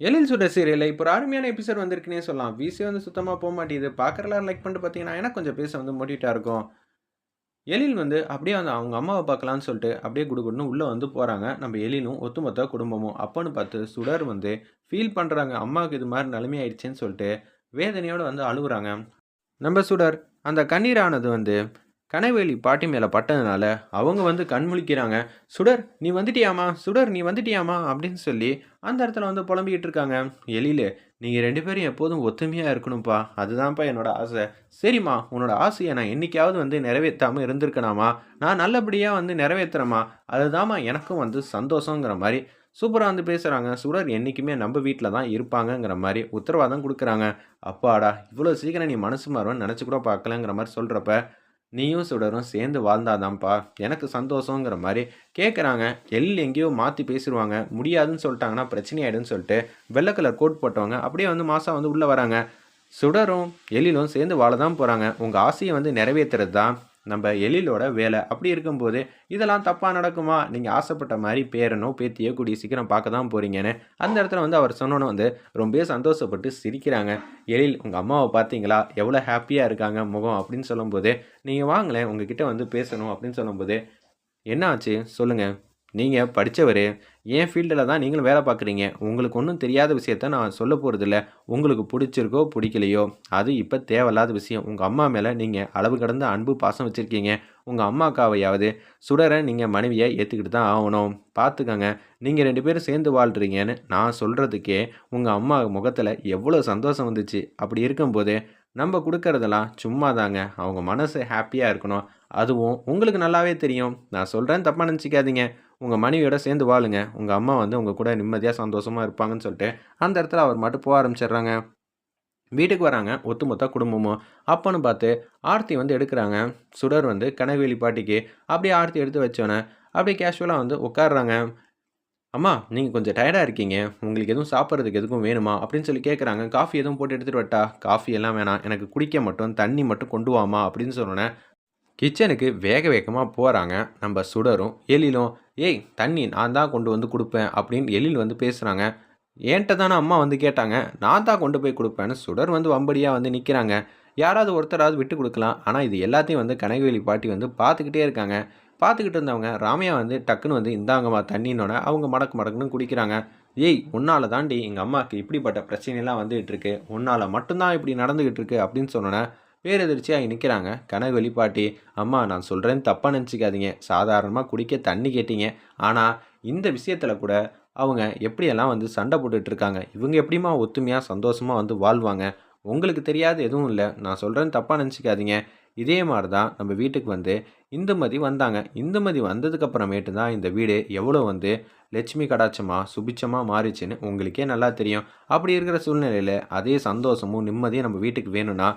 எழில் சுடர் சீரியலில் இப்போ ஒரு அருமையான எபிசோட் வந்திருக்குன்னே சொல்லலாம். விசி வந்து சுத்தமாக போக மாட்டேங்குது. பார்க்குறலாம் லைக் பண்ணிட்டு பார்த்தீங்கன்னா எனக்கு கொஞ்சம் பேச வந்து மோட்டிவேட்டாக இருக்கும். எழில் வந்து அப்படியே வந்து அவங்க அம்மாவை பார்க்கலான்னு சொல்லிட்டு அப்படியே குடுகுடுன்னு உள்ளே வந்து போகிறாங்க நம்ம எழிலும் ஒத்துமொத்த குடும்பமும். அப்போன்னு பார்த்து சுடர் வந்து ஃபீல் பண்ணுறாங்க அம்மாவுக்கு இது மாதிரி நிலைமையாயிடுச்சுன்னு சொல்லிட்டு வேதனையோடு வந்து அழுகுறாங்க. நம்ம சுடர் அந்த கண்ணீரானது வந்து கனவேலி பாட்டி மேலே பட்டதுனால அவங்க வந்து கண் முழிக்கிறாங்க. சுடர் நீ வந்துட்டியாமா சுடர் நீ வந்துட்டியாமா அப்படின்னு சொல்லி அந்த இடத்துல வந்து புலம்பிக்கிட்டு இருக்காங்க. எழில நீங்கள் ரெண்டு பேரும் எப்போதும் ஒத்துமையாக இருக்கணும்ப்பா. அதுதான்ப்பா என்னோட ஆசை. சரிம்மா உன்னோட ஆசையை நான் என்றைக்காவது வந்து நிறைவேற்றாமல் இருந்திருக்கணாமா நான் நல்லபடியாக வந்து நிறைவேற்றுறேம்மா அதுதான்மா எனக்கும் வந்து சந்தோஷங்கிற மாதிரி. சூப்பராக வந்து பேசுகிறாங்க சுடர் என்றைக்குமே நம்ம வீட்டில் தான் இருப்பாங்கங்கிற மாதிரி உத்தரவாதம் கொடுக்குறாங்க. அப்பாடா இவ்வளோ சீக்கிரம் நீ மனசு மாறுவன்னு நினச்சி கூட பார்க்கலங்கிற மாதிரி சொல்கிறப்ப நீயும் சுடரும் சேர்ந்து வாழ்ந்தாதான்ப்பா. எனக்கு சந்தோஷங்கிற மாதிரி கேட்குறாங்க எல் எங்கேயோ மாற்றி பேசிடுவாங்க முடியாதுன்னு சொல்லிட்டாங்கன்னா பிரச்சனையாயிடுன்னு சொல்லிட்டு வெள்ளை கலர் கோட் போட்டவங்க அப்படியே வந்து மாதம் வந்து உள்ளே வராங்க. சுடரும் எழிலும் சேர்ந்து வாழ தான் போகிறாங்க உங்கள் ஆசையை வந்து நிறைவேற்றுறது தான் நம்ம எழிலோட வேலை. அப்படி இருக்கும்போது இதெல்லாம் தப்பாக நடக்குமா? நீங்கள் ஆசைப்பட்ட மாதிரி பேரனோ பேத்தியோ கூடிய சீக்கிரம் பார்க்க தான் போகிறீங்கன்னு அந்த இடத்துல வந்து அவர் சொன்னோன்னு வந்து ரொம்பவே சந்தோஷப்பட்டு சிரிக்கிறாங்க. எழில் உங்கள் அம்மாவை பார்த்தீங்களா? எவ்வளோ ஹாப்பியாக இருக்காங்க முகம். அப்படின்னு சொல்லும்போது நீங்கள் வாங்களேன் உங்ககிட்ட வந்து பேசணும். அப்படின்னு சொல்லும்போது என்ன ஆச்சு சொல்லுங்கள் நீங்கள் படித்தவர் என் ஃபீல்டில் தான் நீங்களும் வேலை பார்க்குறீங்க. உங்களுக்கு ஒன்றும் தெரியாத விஷயத்த நான் சொல்ல போகிறதில்ல உங்களுக்கு பிடிச்சிருக்கோ பிடிக்கலையோ அது இப்போ தேவையில்லாத விஷயம். உங்கள் அம்மா மேலே நீங்கள் அளவு கடந்த அன்பு பாசம் வச்சுருக்கீங்க. உங்கள் அம்மாக்காவையாவது சுடரை நீங்கள் மனைவியை ஏற்றுக்கிட்டு தான் ஆகணும். பார்த்துக்கங்க நீங்கள் ரெண்டு பேரும் சேர்ந்து வாழ்கிறீங்கன்னு நான் சொல்கிறதுக்கே உங்கள் அம்மா முகத்தில் எவ்வளோ சந்தோஷம் வந்துச்சு. அப்படி இருக்கும்போது நம்ம கொடுக்கறதெல்லாம் சும்மா தாங்க அவங்க மனசு ஹாப்பியாக இருக்கணும். அதுவும் உங்களுக்கு நல்லாவே தெரியும். நான் சொல்கிறேன் தப்பாக நினச்சிக்காதீங்க. உங்கள் மனைவியோட சேர்ந்து வாழுங்க. உங்கள் அம்மா வந்து உங்கள் கூட நிம்மதியாக சந்தோஷமாக இருப்பாங்கன்னு சொல்லிட்டு அந்த இடத்துல அவர் மட்டும் போக ஆரம்பிச்சிடுறாங்க. வீட்டுக்கு வராங்க. ஒத்துமொத்த குடும்பமும். அப்போன்னு பார்த்து ஆர்த்தி வந்து எடுக்கிறாங்க. சுடர் வந்து கனவேலி பாட்டிக்கு. அப்படியே ஆர்த்தி எடுத்து வச்சோன்னே அப்படியே கேஷுவலாக வந்து உட்காடுறாங்க அம்மா நீங்கள் கொஞ்சம் டயர்டாக இருக்கீங்க. உங்களுக்கு எதுவும் சாப்பிட்றதுக்கு எதுக்கும் வேணுமா? அப்படின்னு சொல்லி கேட்குறாங்க காஃபி எதுவும் போட்டு எடுத்துகிட்டு வட்டா காஃபி எல்லாம் வேணாம். எனக்கு குடிக்க மட்டும் தண்ணி மட்டும் கொண்டு வாமா? அப்படின்னு சொன்னோன்னே கிச்சனுக்கு வேக வேகமாக போகிறாங்க நம்ம சுடரும் எழிலும் ஏய் தண்ணி நான் தான் கொண்டு வந்து கொடுப்பேன் அப்படின்னு எழில் வந்து பேசுகிறாங்க ஏன்ட்ட தானே அம்மா வந்து கேட்டாங்க? நான் தான் கொண்டு போய் கொடுப்பேன்னு சுடர் வந்து வம்படியாக வந்து நிற்கிறாங்க யாராவது ஒருத்தராவது விட்டு கொடுக்கலாம். ஆனால் இது எல்லாத்தையும் வந்து கனகவேலி பாட்டி வந்து பார்த்துக்கிட்டே இருக்காங்க. பார்த்துக்கிட்டு இருந்தவங்க ராமையா வந்து டக்குன்னு வந்து இந்தாங்கம்மா தண்ணினோட அவங்க மடக்கு மடக்குன்னு குடிக்கிறாங்க. ஏய் உன்னால் தாண்டி எங்கள் அம்மாவுக்கு இப்படிப்பட்ட பிரச்சனைலாம் வந்துகிட்டு இருக்கு. உன்னால் மட்டும்தான் இப்படி நடந்துக்கிட்டு இருக்கு அப்படின்னு சொன்னோன்னே பேரெதிர்ச்சியாக நிற்கிறாங்க கனகு வெளிப்பாட்டி அம்மா நான் சொல்கிறேன்னு தப்பாக நினச்சிக்காதீங்க. சாதாரணமாக குடிக்க தண்ணி கேட்டீங்க. ஆனால் இந்த விஷயத்தில் கூட அவங்க எப்படியெல்லாம் வந்து சண்டை போட்டுட்ருக்காங்க இவங்க எப்படிமா ஒத்துமையாக சந்தோஷமாக வந்து வாழ்வாங்க? உங்களுக்கு தெரியாது எதுவும் இல்லை. நான் சொல்கிறேன்னு தப்பாக நினச்சிக்காதீங்க. இதே மாதிரி தான் நம்ம வீட்டுக்கு வந்து இந்துமதி வந்தாங்க. இந்துமதி வந்ததுக்கப்புறமேட்டு தான் இந்த வீடு எவ்வளோ வந்து லட்சுமி கடாட்சமாக சுபிச்சமாக மாறிச்சுன்னு உங்களுக்கே நல்லா தெரியும். அப்படி இருக்கிற சூழ்நிலையில் அதே சந்தோஷமும் நிம்மதியும் நம்ம வீட்டுக்கு வேணும்னா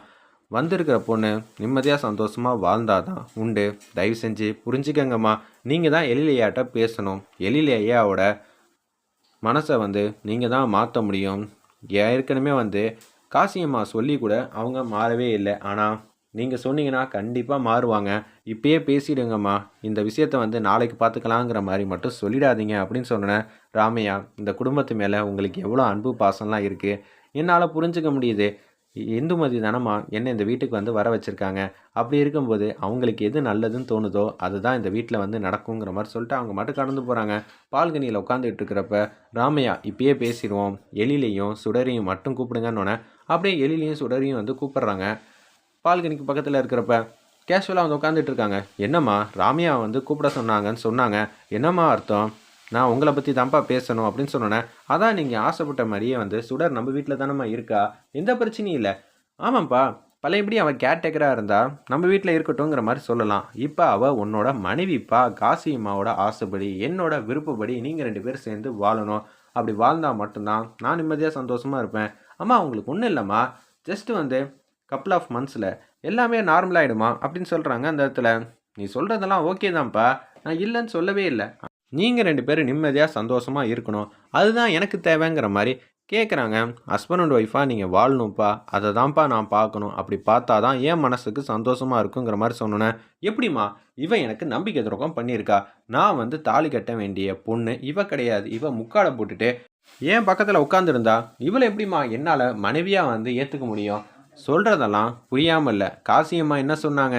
வந்திருக்கிற பொண்ணு நிம்மதியாக சந்தோஷமாக வாழ்ந்தால் தான் உண்டு. தயவு செஞ்சு புரிஞ்சுக்கங்கம்மா. நீங்கள் தான் எழிலையாட்ட பேசணும். எழிலையாவோட மனசை வந்து நீங்கள் தான் மாற்ற முடியும். ஏற்கனவே வந்து காசியம்மா சொல்லி கூட அவங்க மாறவே இல்லை. ஆனால் நீங்கள் சொன்னீங்கன்னா கண்டிப்பாக மாறுவாங்க. இப்பயே பேசிடுங்கம்மா. இந்த விஷயத்த வந்து நாளைக்கு பார்த்துக்கலாங்கிற மாதிரி மட்டும் சொல்லிடாதீங்க அப்படின்னு சொன்னேன் ராமையா இந்த குடும்பத்து மேலே உங்களுக்கு எவ்வளோ அன்பு பாசம்லாம் இருக்குது என்னால் புரிஞ்சுக்க முடியுது. இந்துமதி தானம்மா என்ன இந்த வீட்டுக்கு வந்து வர வச்சுருக்காங்க. அப்படி இருக்கும்போது அவங்களுக்கு எது நல்லதுன்னு தோணுதோ அதுதான் இந்த வீட்டில் வந்து நடக்குங்கிற மாதிரி சொல்லிட்டு அவங்க மட்டும் கடந்து போகிறாங்க பால்கனியில் உட்காந்துட்டு இருக்கிறப்ப ராமையா இப்பயே பேசிடுவோம். எழிலையும் சுடரையும் மட்டும் கூப்பிடுங்கன்னு அப்படியே எலிலையும் சுடரையும் வந்து கூப்பிட்றாங்க. பால்கனிக்கு பக்கத்தில் இருக்கிறப்ப கேஷுவலாக வந்து உட்காந்துட்டு இருக்காங்க. என்னம்மா ராமியா வந்து கூப்பிட சொன்னாங்கன்னு சொன்னாங்க. என்னம்மா அர்த்தம்? நான் உங்களை பற்றி தான்ப்பா பேசணும் அப்படின்னு சொன்னோன்னே அதான் நீங்கள் ஆசைப்பட்ட மாதிரியே வந்து சுடர் நம்ம வீட்டில் தானம்மா இருக்கா? எந்த பிரச்சனையும் இல்லை. ஆமாம்ப்பா பழையபடி அவன் கேர்டேக்கராக இருந்தால் நம்ம வீட்டில் இருக்கட்டும்ங்கிற மாதிரி சொல்லலாம். இப்போ அவள் உன்னோட மனைவிப்பா காசியம்மாவோட ஆசைப்படி என்னோட விருப்பப்படி நீங்கள் ரெண்டு பேரும் சேர்ந்து வாழணும். அப்படி வாழ்ந்தால் மட்டும்தான் நான் நிம்மதியாக சந்தோஷமாக இருப்பேன். அம்மா உங்களுக்கு ஒன்றும் இல்லைம்மா. ஜஸ்ட் வந்து கப்புள் ஆஃப் மந்த்ஸில் எல்லாமே நார்மலாகிடுமா அப்படின்னு சொல்கிறாங்க அந்த இடத்துல. நீ சொல்கிறதெல்லாம் ஓகே தான்ப்பா. நான் இல்லைன்னு சொல்லவே இல்லை. நீங்கள் ரெண்டு பேரும் நிம்மதியாக சந்தோஷமாக இருக்கணும். அதுதான் எனக்கு தேவைங்கிற மாதிரி கேட்குறாங்க ஹஸ்பண்ட் அண்ட் ஒய்ஃபாக நீங்கள் வாழணும்ப்பா அதை தான்ப்பா நான் பார்க்கணும். அப்படி பார்த்தா தான் என் மனசுக்கு சந்தோஷமாக இருக்குங்கிற மாதிரி சொன்னேன் எப்படிம்மா இவன் எனக்கு நம்பிக்கை துரோகம் பண்ணியிருக்கா. நான் வந்து தாலி கட்ட வேண்டிய பொண்ணு இவ கிடையாது. இவ முக்காடை போட்டுட்டு என் பக்கத்தில் உட்காந்துருந்தா இவளை எப்படிம்மா என்னால் மனைவியாக வந்து ஏற்றுக்க முடியும்? சொல்கிறதெல்லாம் புரியாமல் இல்லை. காசியம்மா என்ன சொன்னாங்க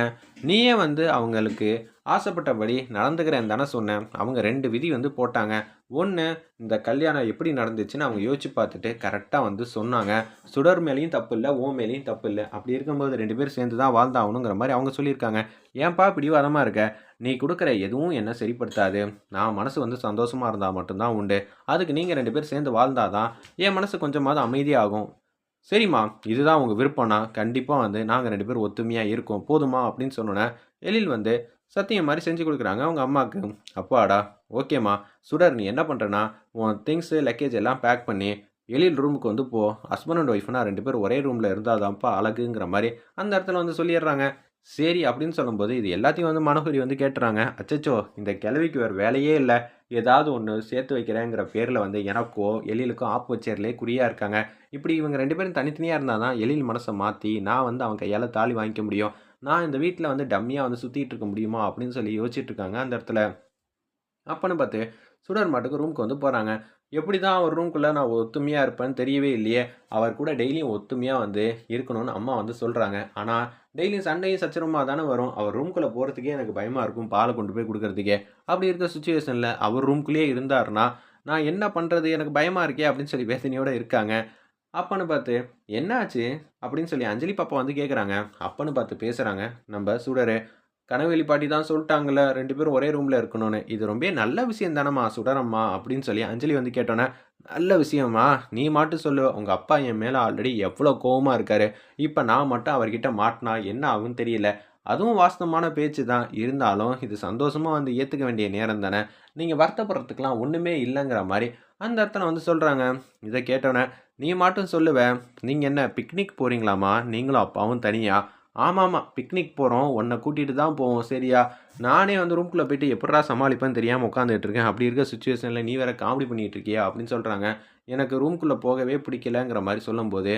நீயே வந்து அவங்களுக்கு ஆசைப்பட்டபடி நடந்துக்கிறேன் தானே சொன்னேன். அவங்க ரெண்டு விதி வந்து போட்டாங்க. ஒன்று இந்த கல்யாணம் எப்படி நடந்துச்சுன்னு அவங்க யோசிச்சு பார்த்துட்டு கரெக்டாக வந்து சொன்னாங்க. சுடர் மேலேயும் தப்பு இல்லை ஓ மேலேயும் தப்பு இல்லை. அப்படி இருக்கும்போது ரெண்டு பேரும் சேர்ந்து தான் வாழ்ந்தாகணுங்கிற மாதிரி அவங்க சொல்லியிருக்காங்க. ஏன்பா பிடிவாதமாக இருக்க? நீ கொடுக்குற எதுவும் என்ன சரிப்படுத்தாது. நான் மனசு வந்து சந்தோஷமாக இருந்தால் மட்டும்தான் உண்டு. அதுக்கு நீங்கள் ரெண்டு பேரும் சேர்ந்து வாழ்ந்தாதான் என் மனசு கொஞ்சமாவது அமைதியாகும். சரிம்மா இதுதான் உங்கள் விருப்பம்னா கண்டிப்பாக வந்து நாங்கள் ரெண்டு பேரும் ஒத்துமையாக இருக்கோம். போதுமா அப்படின்னு சொன்னோன்னே எழில் வந்து சத்தியம் மாதிரி செஞ்சு கொடுக்குறாங்க. அவங்க அம்மாவுக்கு அப்பாடா ஓகேம்மா. சுடர் நீ என்ன பண்ணுறனா உன் திங்ஸு லக்கேஜ் எல்லாம் பேக் பண்ணி எழில் ரூமுக்கு வந்து போ. ஹஸ்பண்ட் அண்ட் ஒய்ஃப்னா ரெண்டு பேரும் ஒரே ரூமில் இருந்தாதான்ப்பா அழகுங்கிற மாதிரி அந்த இடத்துல வந்து சொல்லிடுறாங்க. சரி அப்படின்னு சொல்லும்போது இது எல்லாத்தையும் வந்து மனோகரி வந்து கேட்டுறாங்க. அச்சச்சோ இந்த கிழவிக்கு வேறு வேலையே இல்லை. ஏதாவது ஒன்று சேர்த்து வைக்கிறேங்கிற பேரில் வந்து எனக்கோ எழிலுக்கும் ஆப்போச்சேர்லேயே குறியாக இருக்காங்க. இப்படி இவங்க ரெண்டு பேரும் தனித்தனியாக இருந்தால் தான் எழில் மனசை மாற்றி நான் வந்து அவன் கையால் தாலி வாங்கிக்க முடியும். நான் இந்த வீட்டில் வந்து டம்மியாக வந்து சுற்றிட்டு இருக்க முடியுமா அப்படின்னு சொல்லி யோசிச்சுட்டு இருக்காங்க அந்த இடத்துல அப்போன்னு பார்த்து சுடர் மாட்டுக்கு ரூமுக்கு வந்து போகிறாங்க எப்படி தான் அவர் ரூம்குள்ளே நான் ஒத்துமையாக இருப்பேன்னு தெரியவே இல்லையே. அவர் கூட டெய்லியும் ஒத்துமையாக வந்து இருக்கணும்னு அம்மா வந்து சொல்கிறாங்க ஆனால் டெய்லியும் சண்டையும் சச்சரமாக தானே வரும். அவர் ரூம்குள்ளே போகிறதுக்கே எனக்கு பயமாக இருக்கும் பாலை கொண்டு போய் கொடுக்கறதுக்கே. அப்படி இருக்க சுச்சுவேஷனில் அவர் ரூம்குள்ளேயே இருந்தாருன்னா நான் என்ன பண்ணுறது எனக்கு பயமாக இருக்கே அப்படின்னு சொல்லி வேதனையோடு இருக்காங்க. அப்பன்னு பார்த்து என்னாச்சு? அப்படின்னு சொல்லி அஞ்சலி பாப்பா வந்து கேட்குறாங்க அப்பன்னு பார்த்து பேசுகிறாங்க நம்ம சுடரு கனவெளி பாட்டி தான் சொல்லிட்டாங்கல்ல ரெண்டு பேரும் ஒரே ரூமில் இருக்கணும்னு. இது ரொம்ப நல்ல விஷயம் தானம்மா சுடரம்மா? அப்படின்னு சொல்லி அஞ்சலி வந்து கேட்டோன்னே நல்ல விஷயம்மா நீ மட்டும் சொல்லு உங்கள் அப்பா என் மேலே ஆல்ரெடி எவ்வளோ கோவமாக இருக்காரு. இப்போ நான் மட்டும் அவர்கிட்ட மாட்டினா என்ன ஆகும்னு தெரியல. அதுவும் வாஸ்தவமான பேச்சு தான். இருந்தாலும் இது சந்தோஷமாக வந்து ஏற்றுக்க வேண்டிய நேரம் தானே. நீங்கள் வருத்தப்படுறதுக்கெலாம் ஒன்றுமே இல்லைங்கிற மாதிரி அந்த இடத்துல வந்து சொல்கிறாங்க இதை கேட்டோன்னே நீ மட்டும் சொல்லுவேன் நீங்கள் என்ன பிக்னிக் போகிறீங்களாம்மா நீங்களும் அப்பாவும் தனியாக ஆமாம் ஆமாம் பிக்னிக் போகிறோம் உன்னை கூட்டிகிட்டு தான் போவோம். சரியா? நானே வந்து ரூம்குள்ளே போயிட்டு எப்படா சமாளிப்பேன்னு தெரியாமல் உட்காந்துட்டு இருக்கேன். அப்படி இருக்க சுச்சுவேஷனில் நீ வேறு காமெடி பண்ணிகிட்டு இருக்கியா? அப்படின்னு சொல்கிறாங்க எனக்கு ரூம்குள்ளே போகவே பிடிக்கலங்கிற மாதிரி சொல்லும்போது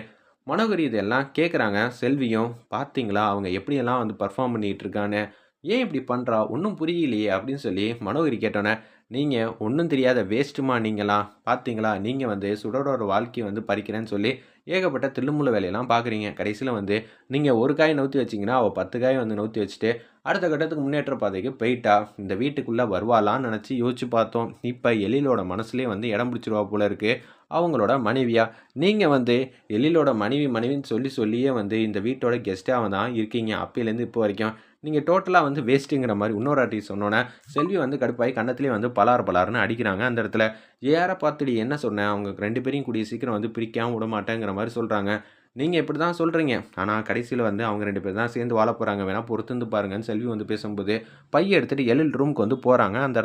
மனோகரி இதெல்லாம் கேட்குறாங்க செல்வியும் பார்த்தீங்களா அவங்க எப்படியெல்லாம் வந்து பர்ஃபார்ம் பண்ணிகிட்டு இருக்கான்னு ஏன் இப்படி பண்ணுறா ஒன்றும் புரியலையே. அப்படின்னு சொல்லி மனோகரி கேட்டோன்னே நீங்கள் ஒன்றும் தெரியாத வேஸ்ட்டுமா நீங்களாம்? பார்த்தீங்களா நீங்கள் வந்து சுடரோட வாழ்க்கையை வந்து பறிக்கிறேன்னு சொல்லி ஏகப்பட்ட தில்லுமுள்ள வேலையெல்லாம் பார்க்குறீங்க கடைசியில் வந்து நீங்கள் ஒரு காய் நவுத்தி வச்சிங்கன்னா அவள் பத்து காய் வந்து நவுத்தி வச்சுட்டு அடுத்த கட்டத்துக்கு முன்னேற்ற பாதைக்கு போயிட்டா இந்த வீட்டுக்குள்ளே வருவாளான்னு நினச்சி யோசிச்சு பார்த்தோம். இப்போ எழிலோட மனசுலேயே வந்து இடம் பிடிச்சிருவா போல இருக்குது அவங்களோட மனைவியா? நீங்கள் வந்து எழிலோட மனைவி மனைவின்னு சொல்லி சொல்லியே வந்து இந்த வீட்டோட கெஸ்ட்டாக தான் இருக்கீங்க. அப்போலேருந்து இப்போ வரைக்கும் நீங்கள் டோட்டலாக வந்து வேஸ்ட்டுங்கிற மாதிரி இன்னொரு ஆர்டிஸ்ட் சொன்னோன்னே செல்வி வந்து கடுப்பாகி கண்ணத்துலேயே வந்து பலார் பலார்னு அடிக்கிறாங்க. அந்த இடத்துல ஏற பார்த்துடி என்ன சொன்னேன் அவங்க ரெண்டு பேரையும் கூடிய சீக்கிரம் வந்து பிரிக்காமல் விட மாட்டேங்கிற மாதிரி சொல்கிறாங்க நீங்கள் இப்படி தான் சொல்கிறீங்க ஆனால் கடைசியில் வந்து அவங்க ரெண்டு பேர் தான் சேர்ந்து வாழ போகிறாங்க வேணால் பொறுத்துந்து பாருங்கன்னு செல்வி வந்து பேசும்போது பையன் எடுத்துகிட்டு எழில் ரூமுக்கு வந்து போகிறாங்க அந்த